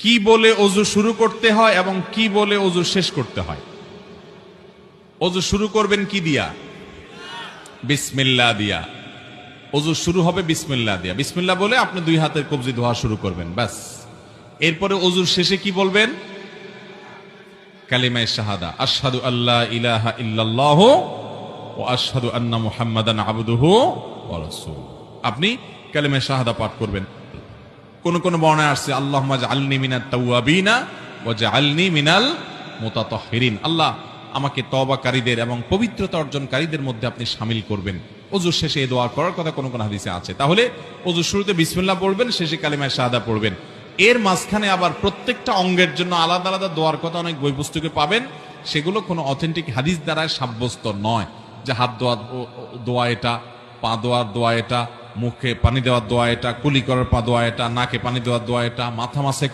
কি বলে অজু শুরু করতে হয় এবং কি বলে অজু শেষ করতে হয়? অজু শুরু করবেন কি দিয়া? বিসমিল্লা দিয়া। অজু শুরু হবে বিসমিল্লা দিয়া। বিসমিল্লা বলে আপনি দুই হাতের কবজি ধোয়া শুরু করবেন, ব্যাস। এরপরে অজুর শেষে কি বলবেন? কালিমায় শাহাদা, আশহাদু আল্লাহ ইলাহা ইল্লাল্লাহ ও আশহাদু আন্না মুহাম্মাদান আবদুহু আপনি কালিমায় শাহাদা পাঠ করবেন। কোন কোন বর্ণায় আসছে আল্লাহ আলনি মিনাত তাওয়াবিনা যে আলনি মিনাল মোতাতহিরিন। আল্লাহ আমাকে তবাকারীদের এবং পবিত্রতা অর্জনকারীদের মধ্যে আপনি সামিল করবেন। অজুর শেষে এই দোয়া করার কথা কোন কোন হাদিসে আছে। তাহলে অজুর শুরুতে বিসমিল্লাহ পড়বেন, শেষে কালিমায় শাহাদা পড়বেন। এর মাঝখানে আবার প্রত্যেকটা অঙ্গের জন্য আলাদা আলাদা দোয়ার কথা অনেক বই পুস্তকে পাবেন। সেগুলো কোনো অথেন্টিক হাদিস দ্বারা সাব্যস্ত নয় যে হাত দোয়া দোয়া এটা, পা দোয়ার দোয়া এটা মুখে পানি দেওয়ার দোয়া এটা, কুলি করার পা দোয়া এটা, নাকে পানি দেওয়ার দোয়া এটা, মাথা মাসে